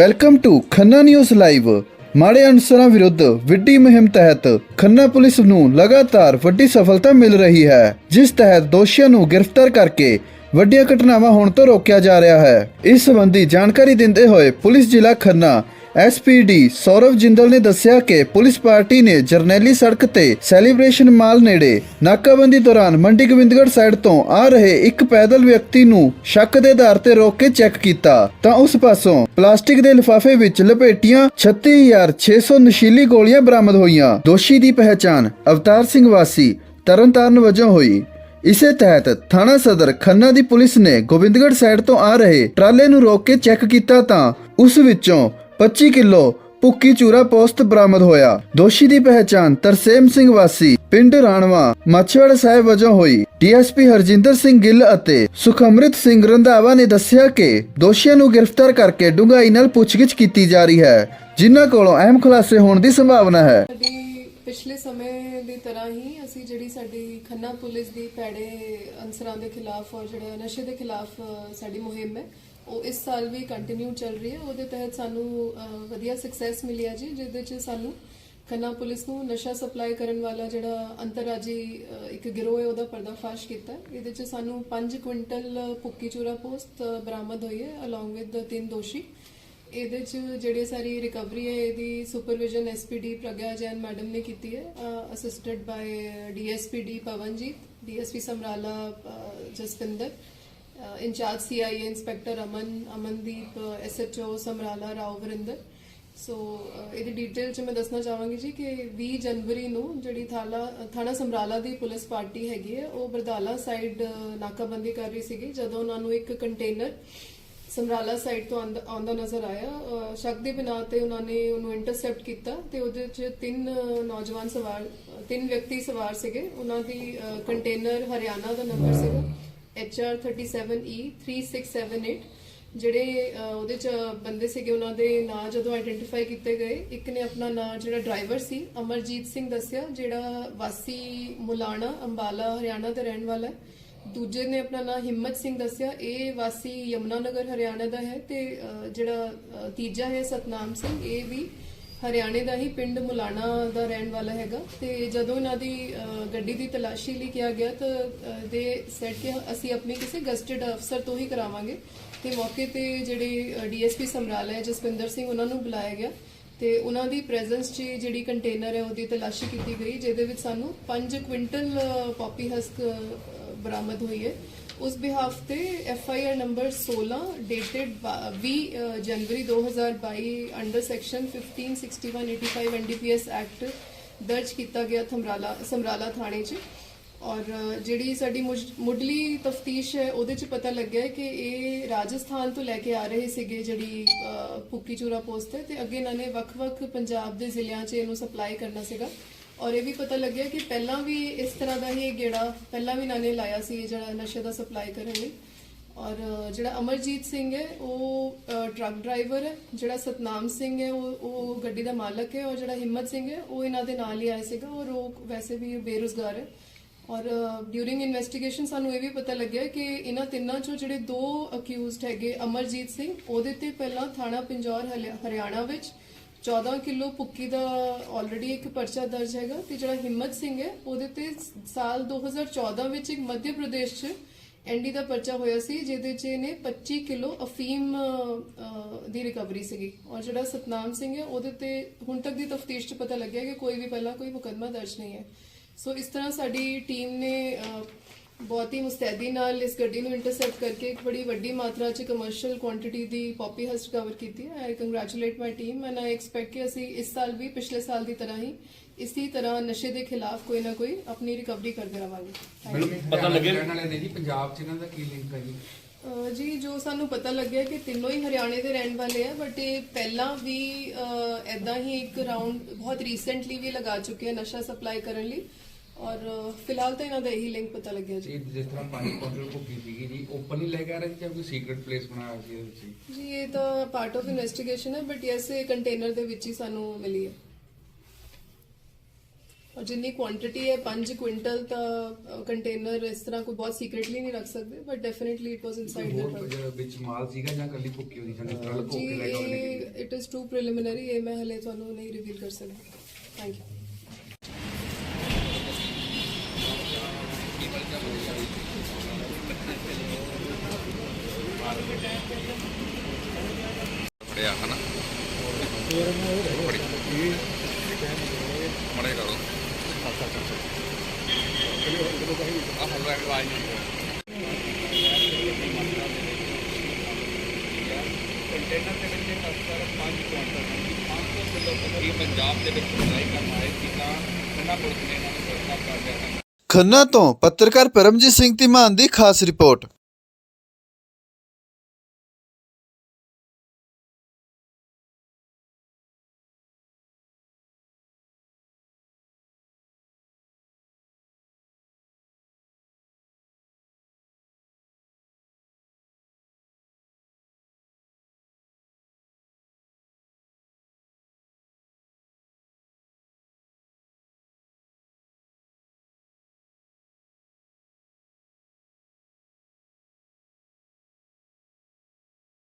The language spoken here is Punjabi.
Welcome to Khanna news live ਮਾੜੇ ਅਨਸਰਾਂ ਵਿਰੁੱਧ ਵਿੱਢੀ ਮੁਹਿੰਮ ਤਹਿਤ ਖੰਨਾ ਪੁਲਿਸ ਨੂੰ ਲਗਾਤਾਰ ਵੱਡੀ ਸਫਲਤਾ ਮਿਲ ਰਹੀ ਹੈ, ਜਿਸ ਤਹਿਤ ਦੋਸ਼ੀਆਂ ਨੂੰ ਗ੍ਰਿਫਤਾਰ ਕਰਕੇ ਵੱਡੀਆਂ ਘਟਨਾਵਾਂ ਹੋਣ ਤੋਂ ਰੋਕਿਆ ਜਾ ਰਿਹਾ ਹੈ। ਇਸ ਸੰਬੰਧੀ ਜਾਣਕਾਰੀ ਦਿੰਦੇ ਹੋਏ ਪੁਲਿਸ ਜ਼ਿਲ੍ਹਾ ਖੰਨਾ ਐਸਪੀਡੀ ਸੌਰਵ ਜਿੰਦਲ ਨੇ ਦੱਸਿਆ ਕਿ ਪੁਲਿਸ ਪਾਰਟੀ ਨੇ ਜਰਨੈਲੀ ਸੜਕ ਤੇ ਸੈਲੀਬ੍ਰੇਸ਼ਨ ਮਾਲ ਨੇੜੇ ਨਾਕਾਬੰਦੀ ਦੌਰਾਨ ਮੰਡੀ ਗੋਬਿੰਦਗੜ੍ਹ ਸਾਈਡ ਤੋਂ ਆ ਰਹੇ ਇੱਕ ਪੈਦਲ ਵਿਅਕਤੀ ਨੂੰ ਸ਼ੱਕ ਦੇ ਆਧਾਰ ਤੇ ਰੋਕ ਕੇ ਚੈੱਕ ਕੀਤਾ। ਤਾਂ ਉਸ ਪਾਸੋਂ ਪਲਾਸਟਿਕ ਦੇ ਲਿਫਾਫੇ ਵਿੱਚ ਲਪੇਟੀਆਂ 36600 ਨਸ਼ੀਲੀ ਗੋਲੀਆਂ ਬਰਾਮਦ ਹੋਈਆਂ। ਦੋਸ਼ੀ ਦੀ ਪਹਿਚਾਣ ਅਵਤਾਰ ਸਿੰਘ ਵਾਸੀ ਤਰਨਤਾਰਨ ਵਜੋਂ ਹੋਈ। ਇਸੇ ਤਹਿਤ ਥਾਣਾ ਸਦਰ ਖੰਨਾ ਦੀ ਪੁਲਿਸ ਨੇ ਗੋਬਿੰਦਗੜ੍ਹ ਸਾਈਡ ਤੋਂ ਆ ਰਹੇ ਟਰਾਲੇ ਨੂੰ ਰੋਕ ਕੇ ਚੈੱਕ ਕੀਤਾ ਤਾਂ ਉਸ ਵਿੱਚੋਂ 25 ਕਿਲੋ ਪੁੱਕੀ ਚੂਰਾ ਪੋਸਤ ਬਰਾਮਦ ਹੋਇਆ। ਦੋਸ਼ੀ ਦੀ ਪਹਿਚਾਣ ਤਰਸੇਮ ਸਿੰਘ ਵਾਸੀ, ਪਿੰਡ ਰਾਣਵਾ, ਮਾਛੀਵਾੜਾ ਸਾਹਿਬ ਵਜੋਂ ਹੋਈ। ਡੀਐਸਪੀ ਹਰਜਿੰਦਰ ਸਿੰਘ ਗਿੱਲ ਅਤੇ ਸੁਖਮ੍ਰਿਤ ਸਿੰਘ ਰੰਧਾਵਾ ਨੇ ਦੱਸਿਆ ਕਿ ਦੋਸ਼ੀਆਂ ਨੂੰ ਗ੍ਰਿਫਤਾਰ ਕਰਕੇ ਡੂੰਘਾਈ ਨਾਲ ਪੁੱਛਗਿੱਛ ਕੀਤੀ ਜਾ ਰਹੀ ਹੈ, ਜਿਨ੍ਹਾਂ ਕੋਲੋਂ ਅਹਿਮ ਖੁਲਾਸੇ ਹੋਣ ਦੀ ਸੰਭਾਵਨਾ ਹੈ। ਪਿਛਲੇ ਸਮੇਂ ਦੀ ਤਰ੍ਹਾਂ ਹੀ ਅਸੀਂ ਜਿਹੜੀ ਸਾਡੀ ਖੰਨਾ ਪੁਲਿਸ ਦੀ ਪੈੜੇ ਅਨਸਰਾਂ ਦੇ ਖਿਲਾਫ ਔਰ ਜਿਹੜਾ ਨਸ਼ੇ ਦੇ ਖਿਲਾਫ ਸਾਡੀ ਮੁਹਿੰਮ ਹੈ, ਉਹ ਇਸ ਸਾਲ ਵੀ ਕੰਟੀਨਿਊ ਚੱਲ ਰਹੀ ਹੈ। ਉਹਦੇ ਤਹਿਤ ਸਾਨੂੰ ਵਧੀਆ ਸਕਸੈਸ ਮਿਲਿਆ ਜੀ, ਜਿਹਦੇ ਚ ਸਾਨੂੰ ਖੰਨਾ ਪੁਲਿਸ ਨੂੰ ਨਸ਼ਾ ਸਪਲਾਈ ਕਰਨ ਵਾਲਾ ਜਿਹੜਾ ਅੰਤਰਰਾਜੀ ਇੱਕ ਗਿਰੋਹ ਹੈ, ਉਹਦਾ ਪਰਦਾਫਾਸ਼ ਕੀਤਾ ਇਹਦੇ ਚ ਸਾਨੂੰ 5 ਕੁਇੰਟਲ ਪੁੱਕੀ ਚੂਰਾ ਪੋਸਤ ਬਰਾਮਦ ਹੋਈ ਹੈ ਅਲੋਂਗ ਵਿਦ ਤਿੰਨ ਦੋਸ਼ੀ। ਇਹਦੇ ਚ ਜਿਹੜੀ ਸਾਰੀ ਰਿਕਵਰੀ ਹੈ ਇਹਦੀ supervision SPD Pragya Jain madam ਨੇ ਕੀਤੀ ਹੈ assisted by DSPD Pawanjit DSP Samrala a, Jaswinder incharge CIA inspector Aman Amandeep SHO Samrala Rao Varinder. So ਇਹਦੀ ਡਿਟੇਲ ਚ ਮੈਂ ਦੱਸਣਾ ਚਾਹਾਂਗੀ ਜੀ ਕਿ 20 ਜਨਵਰੀ ਨੂੰ ਜਿਹੜੀ ਥਾਲਾ ਥਾਣਾ ਸਮਰਾਲਾ ਦੀ ਪੁਲਿਸ ਪਾਰਟੀ ਹੈਗੀ ਹੈ ਉਹ ਬਰਦਾਲਾ ਸਾਈਡ ਨਾਕਾਬੰਦੀ ਕਰ ਰਹੀ ਸੀਗੀ ਜਦੋਂ ਉਹਨਾਂ ਨੂੰ ਇੱਕ ਕੰਟੇਨਰ ਸਮਰਾਲਾ ਸਾਈਡ ਤੋਂ ਆਂਦਾ- ਆਉਂਦਾ ਨਜ਼ਰ ਆਇਆ। ਅਹ ਸ਼ੱਕ ਦੇ ਬਿਨਾਂ ਤੇ ਉਹਨਾਂ ਨੇ ਉਹਨੂੰ ਇੰਟਰਸੈਪਟ ਕੀਤਾ ਤੇ ਉਹਦੇ ਚ ਤਿੰਨ ਅਹ, ਨੌਜਵਾਨ ਸਵਾਰ ਤਿੰਨ ਵਿਅਕਤੀ ਸਵਾਰ ਸੀਗੇ। ਉਹਨਾਂ ਦੀ ਕੰਟੇਨਰ ਹਰਿਆਣਾ ਦਾ ਨੰਬਰ ਸੀਗਾ। HR 37E 3678 ਜਿਹੜੇ ਅਹ, ਉਹਦੇ ਚ ਬੰਦੇ ਸੀਗੇ ਉਹਨਾਂ ਦੇ ਨਾਂ ਜਦੋਂ ਆਇਡੈਂਟੀਫਾਈ ਕੀਤੇ ਗਏ ਇੱਕ ਨੇ ਆਪਣਾ ਨਾਂ ਜਿਹੜਾ ਡਰਾਈਵਰ ਸੀ ਅਮਰਜੀਤ ਸਿੰਘ ਦੱਸਿਆ ਜਿਹੜਾ ਵਾਸੀ ਮੁਲਾਣਾ ਅੰਬਾਲਾ ਹਰਿਆਣਾ ਦਾ ਰਹਿਣ ਵਾਲਾ ਹੈ। ਦੂਜੇ ਨੇ ਆਪਣਾ ਨਾਮ ਹਿੰਮਤ ਸਿੰਘ ਦੱਸਿਆ। ਇਹ ਵਾਸੀ ਯਮਨਾ ਨਗਰ ਹਰਿਆਣਾ ਦਾ ਹੈ ਤੇ ਜਿਹੜਾ ਤੀਜਾ ਹੈ ਸਤਨਾਮ ਸਿੰਘ, ਇਹ ਵੀ ਹਰਿਆਣੇ ਦਾ ਹੀ ਪਿੰਡ ਮੁਲਾਣਾ ਦਾ ਰਹਿਣ ਵਾਲਾ ਹੈਗਾ। ਤੇ ਜਦੋਂ ਇਹਨਾਂ ਦੀ ਗੱਡੀ ਦੀ ਤਲਾਸ਼ੀ ਲਈ ਕਿਹਾ ਗਿਆ ਤਾਂ ਦੇ ਸੈਟ ਕਿ ਅਸੀਂ ਆਪਣੀ ਕਿਸੇ ਗਸਟਡ ਅਫਸਰ ਤੋਂ ਹੀ ਕਰਾਵਾਂਗੇ। ਤੇ ਮੌਕੇ ਤੇ ਜਿਹੜੇ ਡੀਐਸਪੀ ਸਮਰਾਲਾ ਹੈ ਜਸਵਿੰਦਰ ਸਿੰਘ, ਉਹਨਾਂ ਨੂੰ ਬੁਲਾਇਆ ਗਿਆ। ਤੇ ਉਹਨਾਂ ਦੀ ਪ੍ਰੈਜ਼ੈਂਸ 'ਚ ਜਿਹੜੀ ਕੰਟੇਨਰ ਹੈ, ਉਹਦੀ ਤਲਾਸ਼ੀ ਕੀਤੀ ਗਈ, ਜਿਹਦੇ ਵਿੱਚ ਸਾਨੂੰ 5 ਕੁਇੰਟਲ ਪੌਪੀ ਹਸਕ ਬਰਾਮਦ ਹੋਈ ਹੈ। ਉਸ ਬਿਹਾਫ ਤੇ F I R number 16 dated 20 a, January 2022 under section 156185 NDPS act ਦਰਜ ਕੀਤਾ ਗਿਆ ਥਮਰਾਲਾ ਸਮਰਾਲਾ ਥਾਣੇ 'ਚ। ਔਰ ਜਿਹੜੀ ਸਾਡੀ ਮੁਜ- ਮੁੱਢਲੀ ਤਫਤੀਸ਼ ਹੈ ਉਹਦੇ ਚ ਪਤਾ ਲੱਗਿਆ ਕਿ ਇਹ ਰਾਜਸਥਾਨ ਤੋਂ ਲੈ ਕੇ ਆ ਰਹੇ ਸੀਗੇ ਜਿਹੜੀ ਅ, ਪੁੱਕੀ ਚੂਰਾ ਪੋਸਟ ਹੈ ਤੇ ਅੱਗੇ ਇਹਨਾਂ ਨੇ ਵੱਖ-ਵੱਖ ਪੰਜਾਬ ਦੇ ਜ਼ਿਲ੍ਹਿਆਂ 'ਚ ਇਹਨੂੰ ਸਪਲਾਈ ਕਰਨਾ ਸੀਗਾ। ਔਰ ਇਹ ਵੀ ਪਤਾ ਲੱਗਿਆ ਕਿ ਪਹਿਲਾਂ ਵੀ ਇਸ ਤਰ੍ਹਾਂ ਦਾ ਹੀ ਗੇੜਾ ਪਹਿਲਾਂ ਵੀ ਇਹਨਾਂ ਨੇ ਲਾਇਆ ਸੀ, ਇਹ ਜਿਹੜਾ ਨਸ਼ੇ ਦਾ ਸਪਲਾਈ ਕਰਨ ਲਈ। ਔਰ ਜਿਹੜਾ ਅਮਰਜੀਤ ਸਿੰਘ ਹੈ, ਉਹ ਟਰੱਕ ਡਰਾਈਵਰ ਹੈ, ਜਿਹੜਾ ਸਤਨਾਮ ਸਿੰਘ ਹੈ, ਉਹ ਉਹ ਗੱਡੀ ਦਾ ਮਾਲਕ ਹੈ, ਔਰ ਜਿਹੜਾ ਹਿੰਮਤ ਸਿੰਘ ਹੈ, ਉਹ ਇਹਨਾਂ ਦੇ ਨਾਲ ਹੀ ਆਇਆ ਸੀਗਾ, ਔਰ ਉਹ ਵੈਸੇ ਵੀ ਬੇਰੁਜ਼ਗਾਰ ਹੈ। ਔਰ ਡਿਊਰਿੰਗ ਇਨਵੈਸਟੀਗੇਸ਼ਨ ਸਾਨੂੰ ਇਹ ਵੀ ਪਤਾ ਲੱਗਿਆ ਕਿ ਇਹਨਾਂ ਤਿੰਨਾਂ ਚੋਂ ਜਿਹੜੇ ਦੋ ਅਕਿਊਜ਼ਡ ਹੈਗੇ ਅਮਰਜੀਤ ਸਿੰਘ, ਉਹਦੇ ਤੇ ਪਹਿਲਾਂ ਥਾਣਾ ਪਿੰਜੌਰ, ਹਲਿਆ- ਹਰਿਆਣਾ ਵਿੱਚ 14 ਕਿਲੋ ਪੁੱਕੀ ਦਾ ਆਲਰੇਡੀ ਇੱਕ ਪਰਚਾ ਦਰਜ ਹੈਗਾ ਤੇ ਜਿਹੜਾ ਹਿੰਮਤ ਸਿੰਘ ਹੈ, ਉਹਦੇ ਤੇ ਸਾਲ 2014 ਵਿੱਚ ਇੱਕ ਮੱਧ ਪ੍ਰਦੇਸ਼ 'ਚ ਐਨਡੀ ਦਾ ਪਰਚਾ ਹੋਇਆ ਸੀ, ਜਿਹਦੇ 'ਚ ਇਹਨੇ 25 ਕਿਲੋ ਅਫੀਮ ਦੀ ਰਿਕਵਰੀ ਸੀਗੀ। ਔਰ ਜਿਹੜਾ ਸਤਨਾਮ ਸਿੰਘ ਹੈ, ਉਹਦੇ ਤੇ ਹੁਣ ਤੱਕ ਦੀ ਤਫਤੀਸ਼ 'ਚ ਪਤਾ ਲੱਗਿਆ ਕਿ ਕੋਈ ਵੀ ਪਹਿਲਾਂ ਕੋਈ ਮੁਕੱਦਮਾ ਦਰਜ ਨਹੀਂ ਹੈ। ਸੋ ਇਸ ਤਰ੍ਹਾਂ ਸਾਡੀ ਟੀਮ ਨੇ ਬਹੁਤ ਹੀ ਮੁਸਤੈਦੀ ਨਾਲ ਇਸ ਗੱਡੀ ਨੂੰ ਇੰਟਰਸੈਪਟ ਕਰਕੇ ਇੱਕ ਬੜੀ ਵੱਡੀ ਮਾਤਰਾ 'ਚ ਕਮਰਸ਼ੀਅਲ ਕੁਆਂਟੀਟੀ ਦੀ ਪੌਪੀ ਹਸਟ ਕਵਰ ਕੀਤੀ ਹੈ। I congratulate my team and I expect ਕਿ ਅਸੀਂ ਇਸ ਸਾਲ ਵੀ ਪਿਛਲੇ ਸਾਲ ਦੀ ਤਰ੍ਹਾਂ ਹੀ ਇਸੇ ਤਰ੍ਹਾਂ ਨਸ਼ੇ ਦੇ ਖਿਲਾਫ ਕੋਈ ਨਾ ਕੋਈ ਆਪਣੀ ਰਿਕਵਰੀ ਕਰਦੇ ਰਵਾਂਗੇ. ਪਤਾ ਲੱਗਿਆ? ਰਹਿਣ ਵਾਲੇ ਨੇ ਜੀ ਪੰਜਾਬ 'ਚ ਇਹਨਾਂ ਦਾ ਕੀ ਲਿੰਕ ਹੈ ਜੀ? ਜੀ ਜੋ ਸਾਨੂੰ ਪਤਾ ਲੱਗਿਆ ਕਿ ਤਿੰਨੋਂ ਹੀ ਹਰਿਆਣੇ ਦੇ ਰਹਿਣ ਵਾਲੇ ਆ ਬਟ ਇਹ ਪਹਿਲਾਂ ਵੀ ਐਦਾਂ ਹੀ ਇੱਕ ਰਾਉਂਡ ਬਹੁਤ ਰੀਸੈਂਟਲੀ ਵੀ ਲਗਾ ਚੁੱਕੇ ਆ ਨਸ਼ਾ ਸਪਲਾਈ ਕਰਨ ਲਈ। ਔਰ ਫਿਲਹਾਲ ਤਾਂ ਇਹਨਾਂ ਦਾ ਇਹੀ ਲਿੰਕ ਪਤਾ ਲੱਗਿਆ ਜੀ। ਇਹ ਜਿਸ ਤਰ੍ਹਾਂ ਪਾਣੀ ਕਾਉਂਟਰ ਭੁੱਕੀ ਸੀਗੀ ਜੀ ਓਪਨ ਹੀ ਲੈ ਕੇ ਆ ਰਹੇ ਸੀ ਜਾਂ ਕੋਈ ਸੀਕ੍ਰੀਟ ਪਲੇਸ ਬਣਾਇਆ ਸੀ ਇਹਦੇ ਵਿੱਚ ਜੀ? ਜੀ ਇਹ ਤਾਂ ਪਾਰਟ ਆਫ ਇਨਵੈਸਟੀਗੇਸ਼ਨ ਹੈ ਬਟ ਯੈਸ ਇਹ ਕੰਟੇਨਰ ਦੇ ਵਿੱਚ ਹੀ ਸਾਨੂੰ ਮਿਲੀ ਹੈ। ਔਰ ਜਿੰਨੀ ਕੁਆਂਟੀਟੀ ਹੈ 5 ਕੁਇੰਟਲ ਤਾਂ ਕੰਟੇਨਰ ਇਸ ਤਰ੍ਹਾਂ ਕੋਈ ਬਹੁਤ ਸੀਕ੍ਰੀਟਲੀ ਨਹੀਂ ਰੱਖ ਸਕਦੇ but definitely it was inside ਹੋਰ ਦ ਕੁਝ ਵਿੱਚ ਮਾਲ ਸੀਗਾ ਜਾਂ ਕੱਲੀ ਭੁੱਕੀ ਹੋਈ ਜਾਂ ਜਿਸ ਤਰ੍ਹਾਂ ਲੁਕੋ ਜੀ ਕੇ ਲੈ ਕੇ ਆਉਂਦੇ ਨੇ ਇਹ ਇਟ ਇਜ਼ ਟੂ ਪ੍ਰੀਲਿਮਿਨਰੀ ਇਹ ਮੈਂ ਹਲੇ ਤੁਹਾਨੂੰ ਨਹੀਂ ਰਿਵੀਲ ਕਰ ਸਕਦੀ। ਥੈਂਕ ਯੂ ਮੜੇ ਕਰੋ ਆਹ ਹੁਣ ਰੈਕ ਕੰਟੇਨਰ ਦੇ ਵਿੱਚ ਇੱਕ 5 ਕੁਆਂਟਲ 500 ਕਿਲੋ ਪੱਤੀ ਪੰਜਾਬ ਦੇ ਵਿੱਚ ਸਪਲਾਈ ਕਰਨ ਆਏ ਸੀ ਤਾਂ ਉਹਨਾਂ ਪੁਲਿਸ ਨੇ ਇਹਨਾਂ ਨੂੰ ਗ੍ਰਿਫਤਾਰ ਕਰ ਲਿਆ ਖੰਨਾ ਤੋਂ ਪੱਤਰਕਾਰ ਪਰਮਜੀਤ ਸਿੰਘ ਧੀਮਾਨ ਦੀ ਖਾਸ ਰਿਪੋਰਟ।